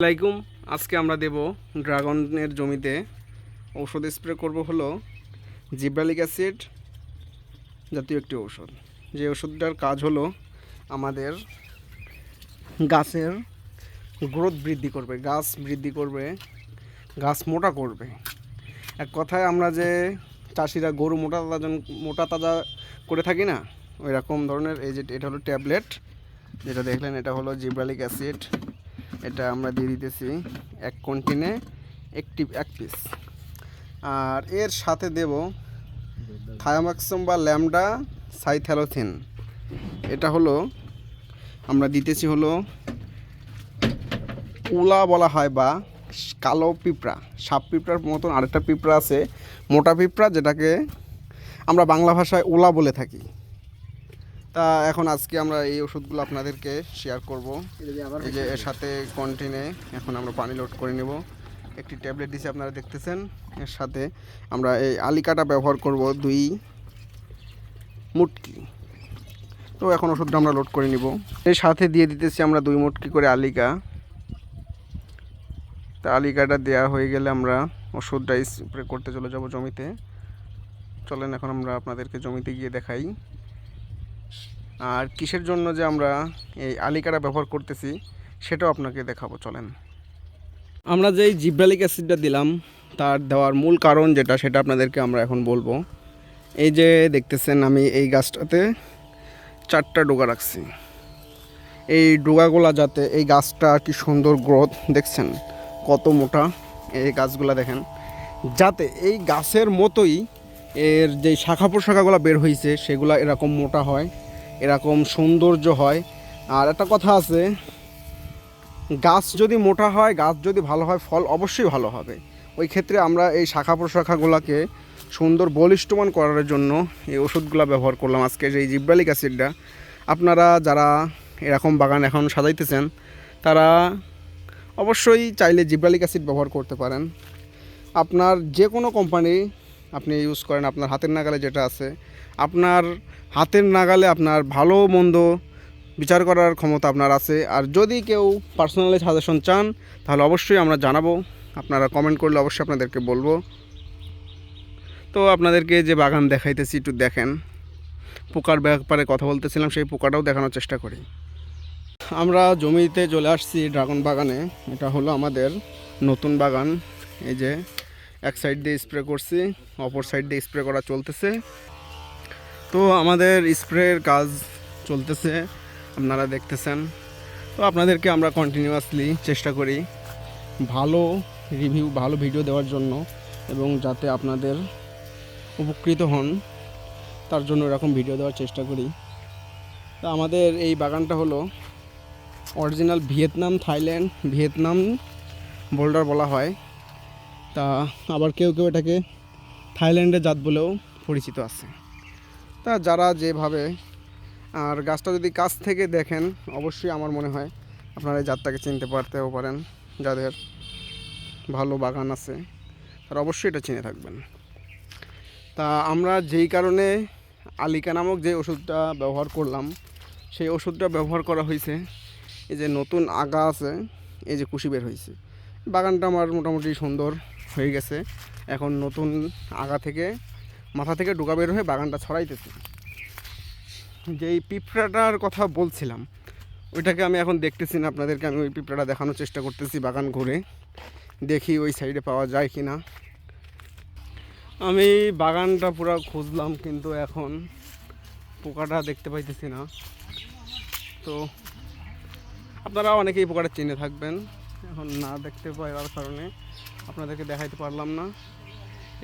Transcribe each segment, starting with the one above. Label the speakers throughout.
Speaker 1: আসসালামাইকুম আজকে আমরা দেব ড্রাগনের জমিতে ঔষধ স্প্রে করব হলো জিব্রালিক অ্যাসিড জাতীয় একটি ঔষধ। যে ওষুধটার কাজ হলো আমাদের গাছের গ্রোথ বৃদ্ধি করবে, গাছ বৃদ্ধি করবে, গাছ মোটা করবে। এক কথায় আমরা যে চাষিরা গরু মোটা তাজা মোটা তাজা করে থাকি না ওই রকম ধরনের এই যে এটা হলো ট্যাবলেট, যেটা দেখলেন এটা হলো জিব্রালিক অ্যাসিড। এটা আমরা দিয়ে দিতেছি এক কন্টিনে একটি এক পিস আর এর সাথে দেব থায়ামাক্সম বা ল্যামডা সাইথ্যালোথিন এটা হলো, আমরা দিতেছি হলো উলা বলা হয় বা কালো পিঁপড়া, সাপ পিঁপড়ার মতন আরেকটা পিঁপড়া আছে, মোটা পিঁপড়া যেটাকে আমরা বাংলা ভাষায় ওলা বলে থাকি। তা এখন আজকে আমরা এই ওষুধগুলো আপনাদেরকে শেয়ার করব। এই যে এর সাথে কন্টিনে এখন আমরা পানি লোড করে নেব। একটি ট্যাবলেট দিছে, আপনারা দেখতেছেন। এর সাথে আমরা এই আলিকাটা ব্যবহার করব দুই মুটকি। তো এখন ওষুধটা আমরা লোড করে নিব। এর সাথে দিয়ে দিতেছি আমরা দুই মুটকি করে আলিকা। তা আলিকাটা দেওয়া হয়ে গেলে আমরা ওষুধটা স্প্রে করতে চলে যাব জমিতে। চলেন, এখন আমরা আপনাদেরকে জমিতে গিয়ে দেখাই। আর কিসের জন্য যে আমরা এই আলিকাটা ব্যবহার করতেছি, সেটাও আপনাকে দেখাবো, চলেন। আমরা যে জিব্রালিক অ্যাসিডটা দিলাম, তার দেওয়ার মূল কারণ যেটা, সেটা আপনাদেরকে আমরা এখন বলব। এই যে দেখতেছেন, আমি এই গাছটাতে চারটা ডোগা রাখছি। এই ডোগাগুলা যাতে, এই গাছটা কি সুন্দর গ্রোথ, দেখছেন? কত মোটা এই গাছগুলা দেখেন। যাতে এই গাছের মতোই এর যে শাখা প্রশাখাগুলো বের হয়েছে সেগুলা এরকম মোটা হয়। এরকম সৌন্দর্য হয়। আর একটা কথা আছে, গাছ যদি মোটা হয়, গাছ যদি ভালো হয়, ফল অবশ্যই ভালো হবে। ওই ক্ষেত্রে আমরা এই শাখা প্রশাখাগুলোকে সুন্দর বলিষ্ঠমান করার জন্য এই ওষুধগুলো ব্যবহার করলাম। আজকে যে জিব্রালিক অ্যাসিডটা, আপনারা যারা এরকম বাগান এখন সাজাইতেছেন, তারা অবশ্যই চাইলে জিব্রালিক অ্যাসিড ব্যবহার করতে পারেন। আপনার যে কোনো কোম্পানি আপনি ইউজ করেন আপনার হাতের নাগালে যেটা আছে। আপনার হাতের নাগালে আপনার ভালো, মন্দ বিচার করার ক্ষমতা আপনার আছে। আর যদি কেউ পার্সোনালি সাজেশন চান, তাহলে অবশ্যই আমরা জানাব। আপনারা কমেন্ট করলে অবশ্যই আপনাদেরকে বলব। তো আপনাদেরকে যে বাগান দেখাইতেছি, একটু দেখেন। পোকার ব্যাপারে কথা বলতেছিলাম, সেই পোকাটাও দেখানোর চেষ্টা করি। আমরা জমিতে চলে আসছি ড্রাগন বাগানে। এটা হলো আমাদের নতুন বাগান। এই যে এক সাইড দিয়ে স্প্রে করছি, অপর সাইড দিয়ে স্প্রে করা চলতেছে। তো আমাদের স্প্রের কাজ চলতেছে, আপনারা দেখতেছেন। তো আপনাদেরকে আমরা কন্টিনিউয়াসলি চেষ্টা করি ভালো রিভিউ ভালো ভিডিও দেওয়ার জন্য এবং যাতে আপনাদের উপকৃত হন, তার জন্য এরকম ভিডিও দেওয়ার চেষ্টা করি। তা আমাদের এই বাগানটা হলো original Vietnam, Thailand, Vietnam boulder বলা হয়। তা আবার কেউ কেউ এটাকে থাইল্যান্ডের জাত বলেও পরিচিত আছে। তা যারা যেভাবে, আর গাছটা যদি কাছ থেকে দেখেন, অবশ্যই আমার মনে হয় আপনারা এই জাতটাকে চিনতে পারতেও পারেন, যাদের ভালো বাগান আছে, তারা অবশ্যই এটা চিনে থাকবেন। তা আমরা যেই কারণে আলিকা নামক যে ওষুধটা ব্যবহার করলাম, সেই ওষুধটা ব্যবহার করা হয়েছে, এই যে নতুন আগা আছে, এই যে কুশি বের হয়েছে। বাগানটা আমার মোটামুটি সুন্দর হয়ে গেছে। এখন নতুন আগা থেকে মাথা থেকে ডোকা বের হয়ে বাগানটা ছড়াইতেছে। যেই পিঁপড়াটার কথা বলছিলাম, ওইটাকে আমি এখন দেখতেছি না, আপনাদেরকে আমি ওই পিঁপড়াটা দেখানোর চেষ্টা করতেছি বাগান ঘুরে। দেখি ওই সাইডে পাওয়া যায় কি না আমি বাগানটা পুরো খুঁজলাম, কিন্তু এখন পোকাটা দেখতে পাইতেছি না। তো আপনারা অনেকেই পোকাটা চিনে থাকবেন, এখন না দেখতে পাওয়ার কারণে। আপনাদেরকে দেখাইতে পারলাম না।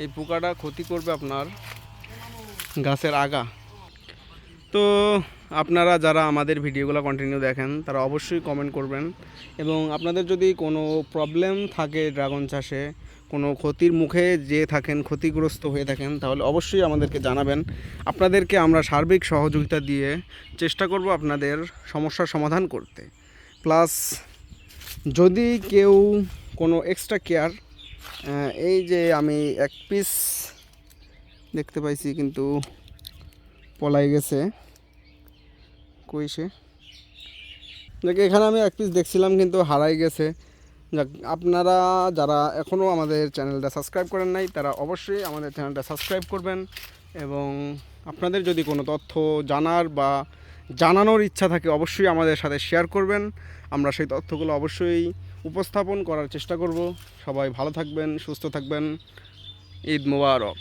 Speaker 1: এই পোকাটা ক্ষতি করবে আপনার গাছের আগা। তো আপনারা যারা আমাদের ভিডিওগুলো কন্টিনিউ দেখেন, তারা অবশ্যই কমেন্ট করবেন। এবং আপনাদের যদি কোনো প্রবলেম থাকে ড্রাগন চাষে, কোনো ক্ষতির মুখে যে থাকেন, ক্ষতিগ্রস্ত হয়ে থাকেন, তাহলে অবশ্যই আমাদেরকে জানাবেন। আপনাদেরকে আমরা সার্বিক সহযোগিতা দিয়ে চেষ্টা করব আপনাদের সমস্যার সমাধান করতে। প্লাস যদি কেউ কোনো এক্সট্রা কেয়ার এই যে আমি এক পিস দেখতে পাইছি কিন্তু পলাই গেছে। কই সে? দেখে, এখানে আমি এক পিস দেখছিলাম কিন্তু হারাই গেছে। যাক, আপনারা যারা এখনও আমাদের চ্যানেলটা সাবস্ক্রাইব করেন নাই, তারা অবশ্যই আমাদের চ্যানেলটা সাবস্ক্রাইব করবেন এবং আপনাদের যদি কোনো তথ্য জানার বা জানানোর ইচ্ছা থাকে, অবশ্যই আমাদের সাথে শেয়ার করবেন। আমরা সেই তথ্যগুলো অবশ্যই উপস্থাপন করার চেষ্টা করব। সবাই ভালো থাকবেন সুস্থ থাকবেন। ঈদ মোবারক।